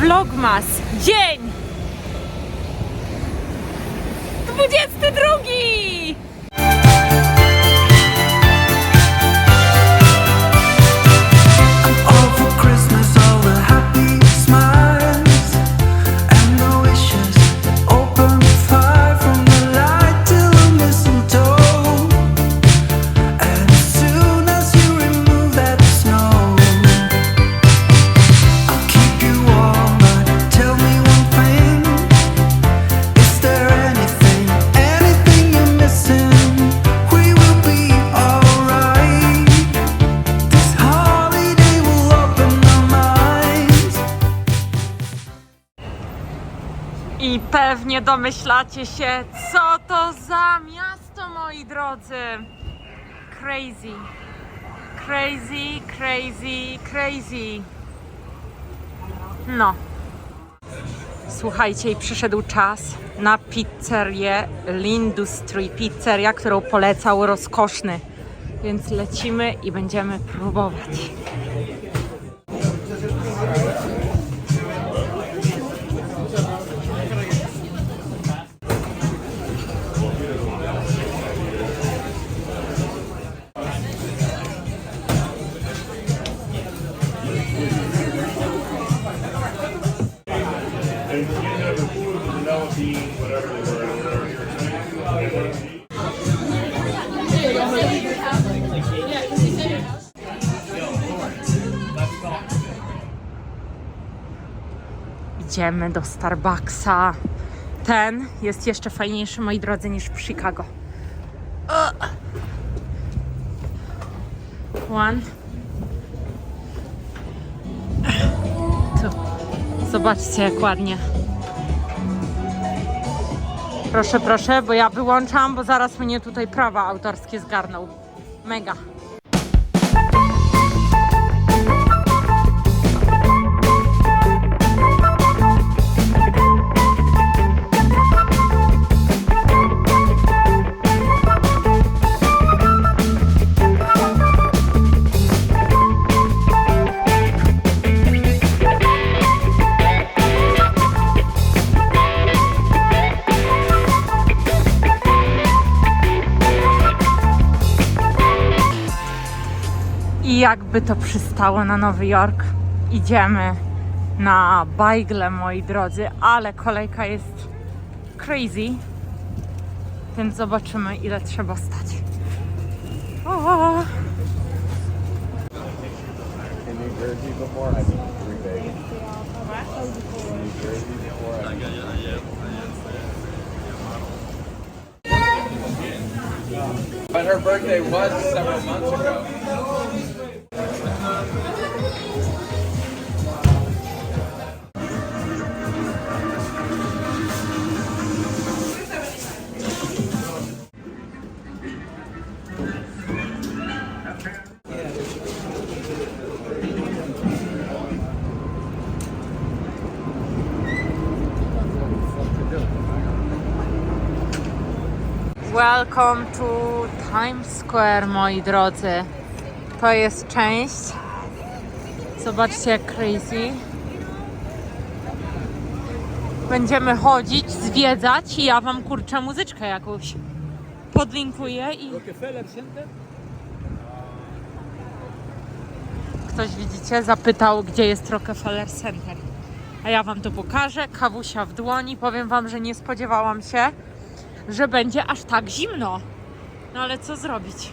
Vlogmas. Dzień 22! Pewnie domyślacie się, co to za miasto, moi drodzy. Crazy. Crazy, crazy, crazy. No. Słuchajcie, i przyszedł czas na pizzerię Lindustry. Pizzeria, którą polecał rozkoszny. Więc lecimy i będziemy próbować. Idziemy do Starbucksa. Ten jest jeszcze fajniejszy, moi drodzy, niż w Chicago. One. Tu. Zobaczcie, jak ładnie. Proszę, proszę, bo ja wyłączam, bo zaraz mnie tutaj prawa autorskie zgarną. Mega. Jakby to przystało na Nowy Jork, idziemy na bajgle, moi drodzy, ale kolejka jest crazy, więc zobaczymy, ile trzeba stać. O! But her birthday was several months ago. Welcome to Times Square, moi drodzy. To jest część. Zobaczcie, jak crazy. Będziemy chodzić, zwiedzać i ja wam kurczę muzyczkę jakąś podlinkuję i ktoś widzicie zapytał, gdzie jest Rockefeller Center. A ja wam to pokażę. Kawusia w dłoni. Powiem wam, że nie spodziewałam się, że będzie aż tak zimno. No ale co zrobić?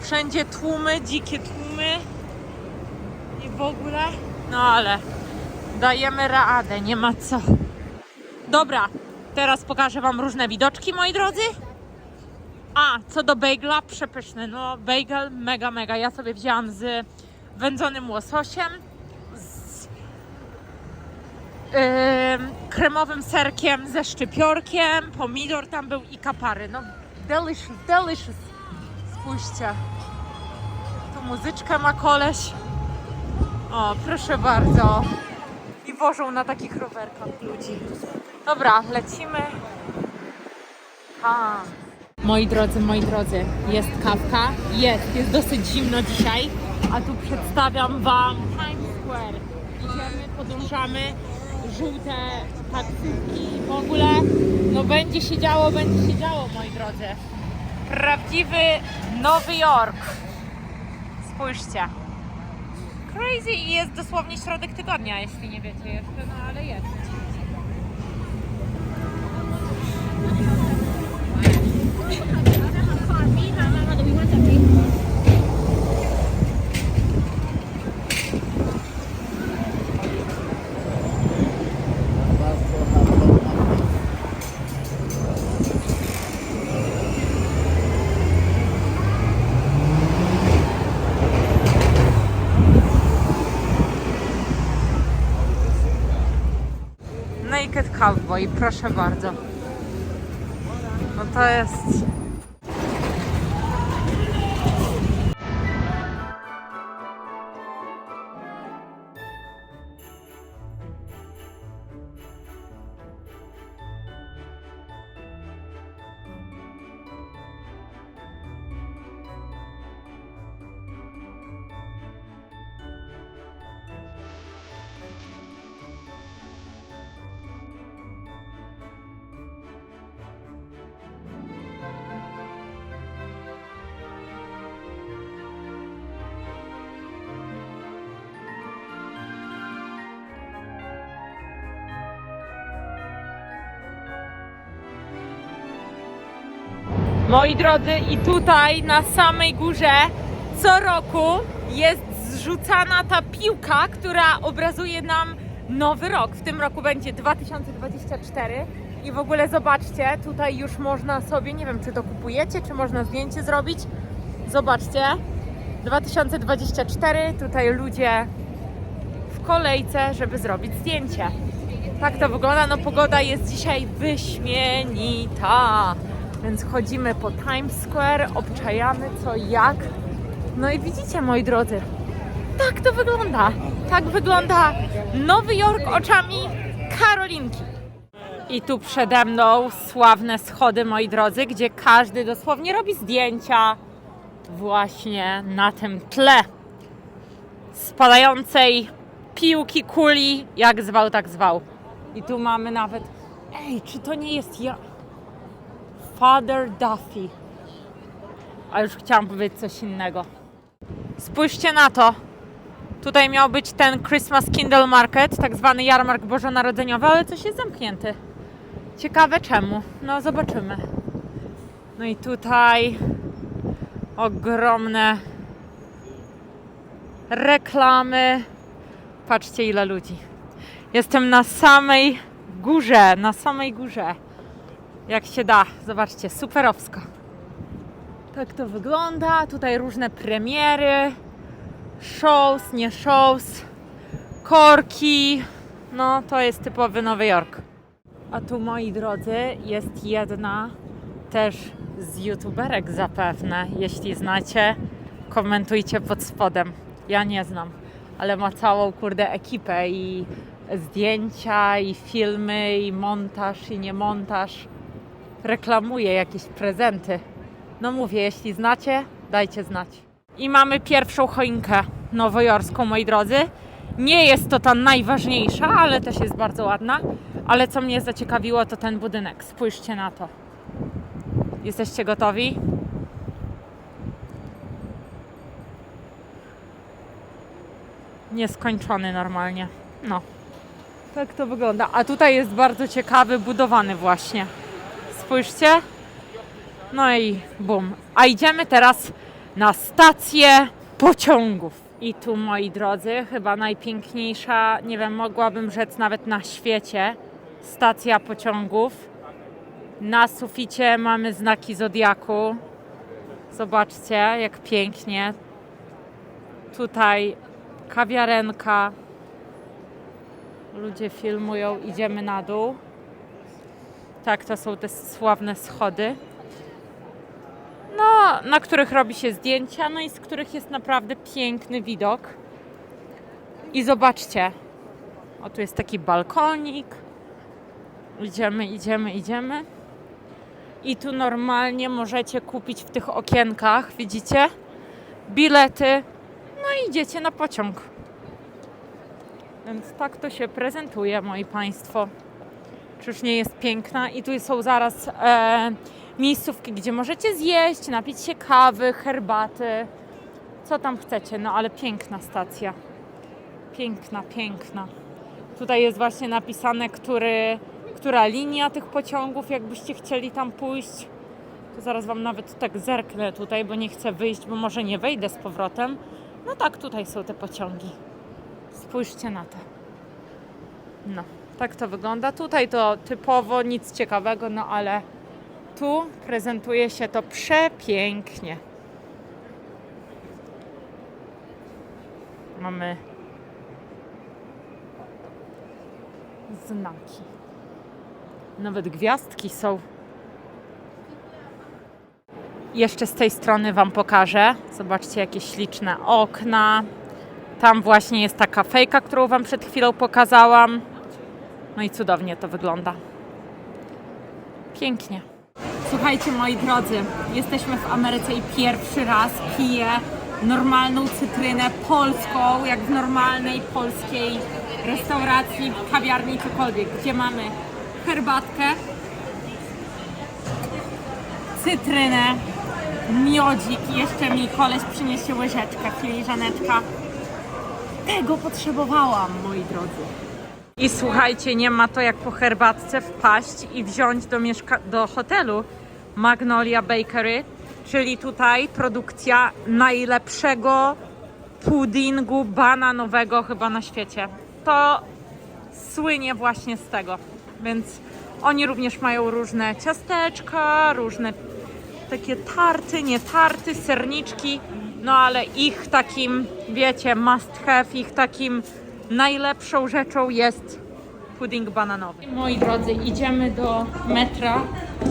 Wszędzie tłumy, dzikie tłumy i w ogóle. No ale dajemy radę, nie ma co. Dobra, teraz pokażę Wam różne widoczki, moi drodzy. A, co do bagela, przepyszny. No, bagel mega, mega. Ja sobie wzięłam z wędzonym łososiem, kremowym serkiem ze szczypiorkiem, pomidor tam był i kapary. No, delicious, delicious. Spójrzcie. Tu muzyczkę ma koleś. O, proszę bardzo. I wożą na takich rowerkach ludzi. Dobra, lecimy. Ha. Moi drodzy, moi drodzy, jest kawka. Jest, jest dosyć zimno dzisiaj. A tu przedstawiam Wam Times Square. Idziemy po podążamy, żółte taksówki, w ogóle no będzie się działo, będzie się działo moi drodzy. Prawdziwy Nowy Jork. Spójrzcie. Crazy i jest dosłownie środek tygodnia, jeśli nie wiecie jeszcze, no ale jest. Cowboy, proszę bardzo. No to jest. Moi drodzy, i tutaj na samej górze co roku jest zrzucana ta piłka, która obrazuje nam nowy rok. W tym roku będzie 2024 i w ogóle zobaczcie, tutaj już można sobie, nie wiem czy to kupujecie, czy można zdjęcie zrobić. Zobaczcie, 2024, tutaj ludzie w kolejce, żeby zrobić zdjęcie. Tak to wygląda. No pogoda jest dzisiaj wyśmienita. Więc chodzimy po Times Square, obczajamy co jak. No i widzicie moi drodzy, tak to wygląda. Tak wygląda Nowy Jork oczami Karolinki. I tu przede mną sławne schody, moi drodzy, gdzie każdy dosłownie robi zdjęcia właśnie na tym tle spadającej piłki, kuli, jak zwał, tak zwał. I tu mamy nawet. Ej, czy to nie jest ja? Father Duffy. A już chciałam powiedzieć coś innego. Spójrzcie na to. Tutaj miał być ten Christmas Kindle Market, tak zwany jarmark bożonarodzeniowy, ale coś jest zamknięty. Ciekawe czemu. No zobaczymy. No i tutaj ogromne reklamy. Patrzcie ile ludzi. Jestem na samej górze, na samej górze. Jak się da, zobaczcie, superowsko. Tak to wygląda. Tutaj różne premiery, shows, nie shows, korki. No, to jest typowy Nowy Jork. A tu, moi drodzy, jest jedna też z youtuberek zapewne. Jeśli znacie, komentujcie pod spodem. Ja nie znam, ale ma całą kurde ekipę i zdjęcia, i filmy, i montaż, i nie montaż. Reklamuje jakieś prezenty. No mówię, jeśli znacie, dajcie znać. I mamy pierwszą choinkę nowojorską, moi drodzy. Nie jest to ta najważniejsza, ale też jest bardzo ładna. Ale co mnie zaciekawiło, to ten budynek. Spójrzcie na to. Jesteście gotowi? Nieskończony normalnie. No. Tak to wygląda. A tutaj jest bardzo ciekawy, budowany właśnie. Spójrzcie. No i bum. A idziemy teraz na stację pociągów. I tu, moi drodzy, chyba najpiękniejsza, nie wiem, mogłabym rzec nawet na świecie, stacja pociągów. Na suficie mamy znaki zodiaku. Zobaczcie, jak pięknie. Tutaj kawiarenka. Ludzie filmują, idziemy na dół. Tak, to są te sławne schody. No, na których robi się zdjęcia, no i z których jest naprawdę piękny widok. I zobaczcie, o tu jest taki balkonik. Idziemy, idziemy, idziemy. I tu normalnie możecie kupić w tych okienkach, widzicie? Bilety. No i idziecie na pociąg. Więc tak to się prezentuje, moi Państwo. Czyż nie jest piękna? I tu są zaraz e, miejscówki, gdzie możecie zjeść, napić się kawy, herbaty, co tam chcecie. No ale piękna stacja. Piękna, piękna. Tutaj jest właśnie napisane, który, która linia tych pociągów, jakbyście chcieli tam pójść. To zaraz Wam nawet tak zerknę tutaj, bo nie chcę wyjść, bo może nie wejdę z powrotem. No tak, tutaj są te pociągi. Spójrzcie na to. No, tak to wygląda. Tutaj to typowo nic ciekawego, no ale tu prezentuje się to przepięknie. Mamy znaki. Nawet gwiazdki są. Jeszcze z tej strony Wam pokażę. Zobaczcie, jakie śliczne okna. Tam właśnie jest taka fejka, którą Wam przed chwilą pokazałam. No i cudownie to wygląda. Pięknie. Słuchajcie, moi drodzy, jesteśmy w Ameryce i pierwszy raz piję normalną cytrynę polską, jak w normalnej polskiej restauracji, kawiarni, cokolwiek, gdzie mamy herbatkę, cytrynę, miodzik i jeszcze mi koleś przyniesie łyżeczkę, filiżaneczka. Tego potrzebowałam, moi drodzy. I słuchajcie, nie ma to jak po herbatce wpaść i wziąć do, mieszka- do hotelu Magnolia Bakery, czyli tutaj produkcja najlepszego puddingu bananowego chyba na świecie. To słynie właśnie z tego. Więc oni również mają różne ciasteczka, różne takie tarty, nie tarty, serniczki, no ale ich takim, wiecie, must have, ich takim najlepszą rzeczą jest pudding bananowy. Moi drodzy, idziemy do metra.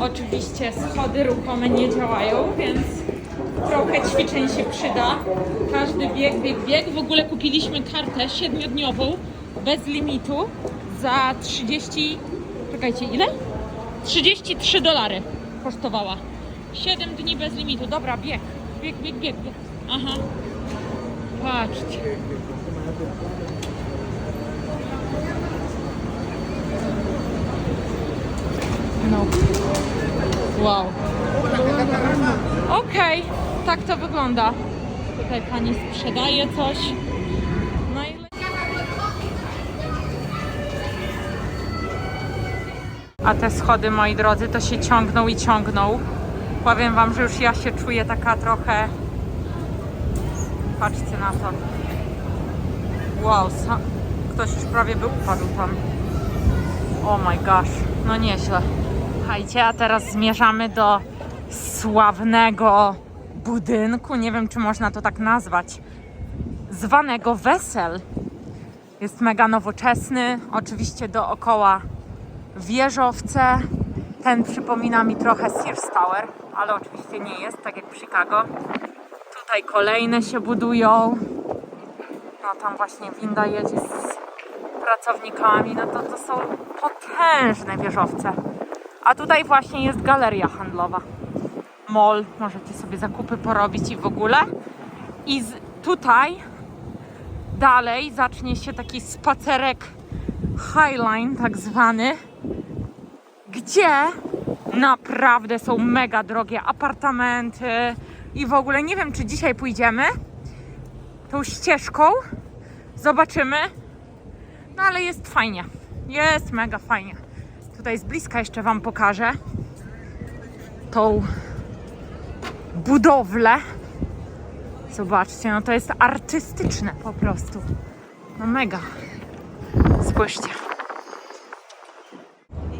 Oczywiście schody ruchome nie działają, więc trochę ćwiczeń się przyda. Każdy bieg, bieg, bieg. W ogóle kupiliśmy kartę siedmiodniową, bez limitu, za 30... Czekajcie, ile? 33 dolary kosztowała. 7 dni bez limitu. Dobra, bieg. Bieg, bieg, bieg, bieg. Aha. Patrzcie. No. Wow. Okej, tak to wygląda. Tutaj pani sprzedaje coś. No i A te schody, moi drodzy, to się ciągną i ciągną. Powiem wam, że już ja się czuję taka trochę. Patrzcie na to. Wow, ktoś już prawie by upadł tam. Oh my gosh, no nieźle. Słuchajcie, a teraz zmierzamy do sławnego budynku, nie wiem czy można to tak nazwać, zwanego Wesel. Jest mega nowoczesny, oczywiście dookoła wieżowce. Ten przypomina mi trochę Sears Tower, ale oczywiście nie jest, tak jak w Chicago. Tutaj kolejne się budują. No tam właśnie winda jedzie z pracownikami, no to to są potężne wieżowce. A tutaj właśnie jest galeria handlowa. Mall, możecie sobie zakupy porobić i w ogóle. I z, tutaj dalej zacznie się taki spacerek Highline tak zwany, gdzie naprawdę są mega drogie apartamenty i w ogóle nie wiem czy dzisiaj pójdziemy tą ścieżką, zobaczymy, no ale jest fajnie. Jest mega fajnie. Tutaj z bliska jeszcze Wam pokażę tą budowlę. Zobaczcie, no to jest artystyczne po prostu. No mega. Spójrzcie.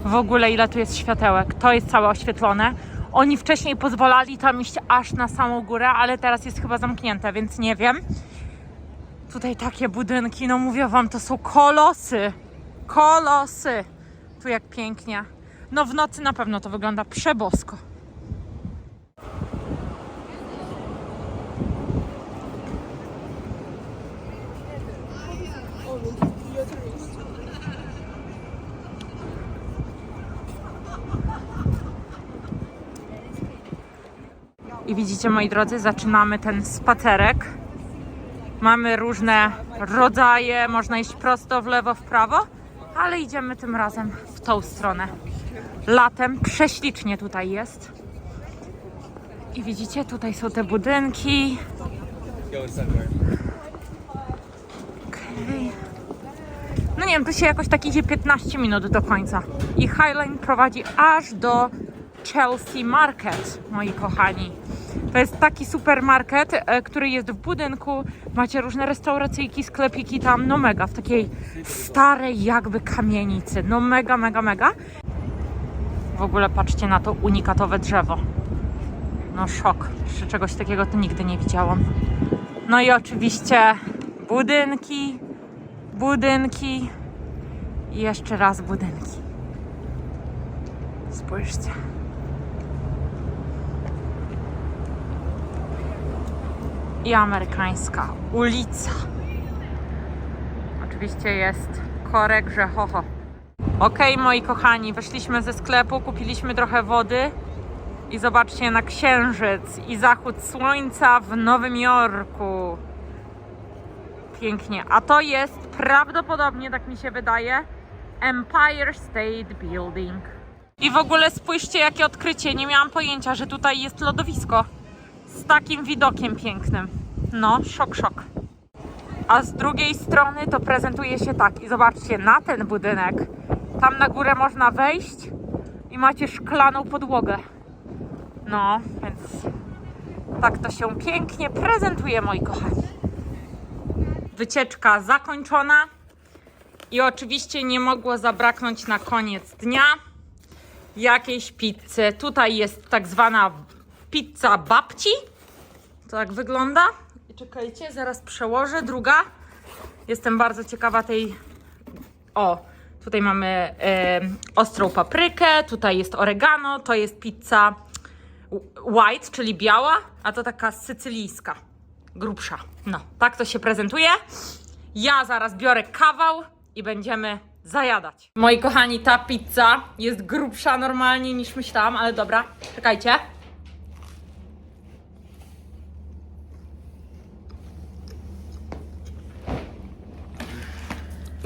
W ogóle ile tu jest światełek. To jest całe oświetlone. Oni wcześniej pozwalali tam iść aż na samą górę, ale teraz jest chyba zamknięte, więc nie wiem. Tutaj takie budynki, no mówię wam, to są kolosy. Kolosy. Tu jak pięknie. No w nocy na pewno to wygląda przebosko. I widzicie, moi drodzy, zaczynamy ten spacerek. Mamy różne rodzaje. Można iść prosto, w lewo, w prawo, ale idziemy tym razem w tą stronę. Latem prześlicznie tutaj jest. I widzicie, tutaj są te budynki. Okej. No nie wiem, tu się jakoś tak idzie 15 minut do końca. I Highline prowadzi aż do Chelsea Market, moi kochani. To jest taki supermarket, e, który jest w budynku. Macie różne restauracyjki, sklepiki tam, no mega, w takiej starej jakby kamienicy. No mega, mega, mega. W ogóle patrzcie na to unikatowe drzewo. No szok. Jeszcze czegoś takiego to nigdy nie widziałam. No i oczywiście budynki, budynki i jeszcze raz budynki. Spójrzcie. I amerykańska ulica. Oczywiście jest korek Grzechocho. Okej, moi kochani, wyszliśmy ze sklepu, kupiliśmy trochę wody i zobaczcie na księżyc i zachód słońca w Nowym Jorku. Pięknie. A to jest prawdopodobnie, tak mi się wydaje, Empire State Building. I w ogóle spójrzcie, jakie odkrycie. Nie miałam pojęcia, że tutaj jest lodowisko z takim widokiem pięknym. No, szok, szok. A z drugiej strony to prezentuje się tak. I zobaczcie, na ten budynek, tam na górę można wejść i macie szklaną podłogę. No, więc tak to się pięknie prezentuje, moi kochani. Wycieczka zakończona. I oczywiście nie mogło zabraknąć na koniec dnia jakiejś pizzy. Tutaj jest tak zwana pizza babci. To tak wygląda. I czekajcie, zaraz przełożę. Druga. Jestem bardzo ciekawa tej. O, tutaj mamy ostrą paprykę, tutaj jest oregano, to jest pizza white, czyli biała, a to taka sycylijska, grubsza. No, tak to się prezentuje. Ja zaraz biorę kawał i będziemy zajadać. Moi kochani, ta pizza jest grubsza normalnie niż myślałam, ale dobra, czekajcie.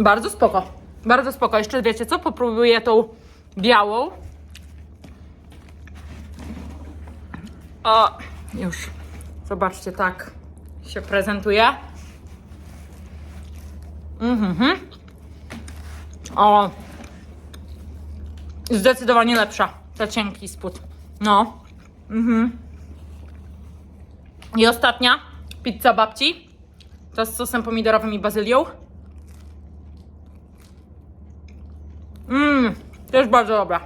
Bardzo spoko. Bardzo spoko. Jeszcze wiecie co? Popróbuję tą białą. O, już. Zobaczcie, tak się prezentuje. Mhm. O. Zdecydowanie lepsza. Ta cienki spód. No. Mhm. I ostatnia. Pizza babci. To z sosem pomidorowym i bazylią. Mmm. Też bardzo dobra.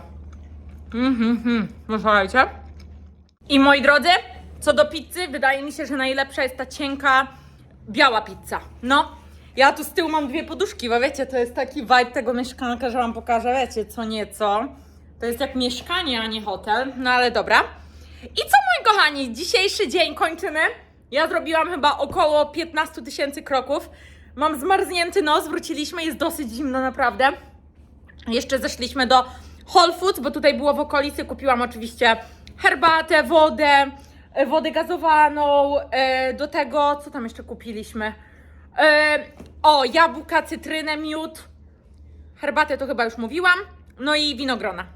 Mhm. mhm. No słuchajcie. I moi drodzy, co do pizzy, wydaje mi się, że najlepsza jest ta cienka, biała pizza. No, ja tu z tyłu mam dwie poduszki, bo wiecie, to jest taki vibe tego mieszkanka, że wam pokażę, wiecie, co nieco. To jest jak mieszkanie, a nie hotel, no ale dobra. I co, moi kochani, dzisiejszy dzień kończymy. Ja zrobiłam chyba około 15 tysięcy kroków. Mam zmarznięty nos, wróciliśmy, jest dosyć zimno naprawdę. Jeszcze zeszliśmy do Whole Foods, bo tutaj było w okolicy. Kupiłam oczywiście herbatę, wodę, e, wodę gazowaną. e, Do tego, co tam jeszcze kupiliśmy? E, O, jabłka, cytrynę, miód. Herbatę to chyba już mówiłam. No i winogrona.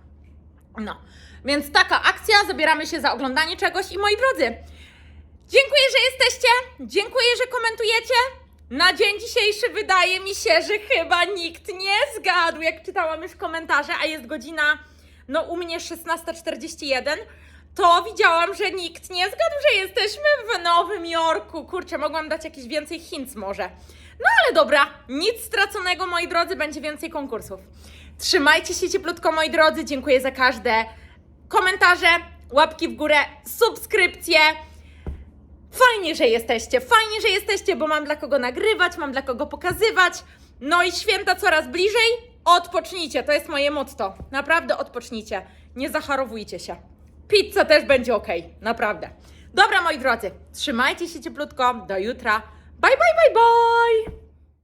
No, więc taka akcja. Zabieramy się za oglądanie czegoś. I moi drodzy, Dziękuję, że jesteście. Dziękuję, że komentujecie. Na dzień dzisiejszy wydaje mi się, że chyba nikt nie zgadł, jak czytałam już komentarze, a jest godzina, no u mnie 16.41, to widziałam, że nikt nie zgadł, że jesteśmy w Nowym Jorku. Kurczę, mogłam dać jakieś więcej hints może. No ale dobra, nic straconego, moi drodzy, będzie więcej konkursów. Trzymajcie się cieplutko, moi drodzy. Dziękuję za każde komentarze, łapki w górę, subskrypcje. Fajnie, że jesteście, fajnie, że jesteście, bo mam dla kogo nagrywać, mam dla kogo pokazywać. No i święta coraz bliżej. Odpocznijcie, to jest moje motto. Naprawdę odpocznijcie. Nie zacharowujcie się. Pizza też będzie ok, naprawdę. Dobra, moi drodzy, trzymajcie się cieplutko. Do jutra. Bye, bye, bye, bye!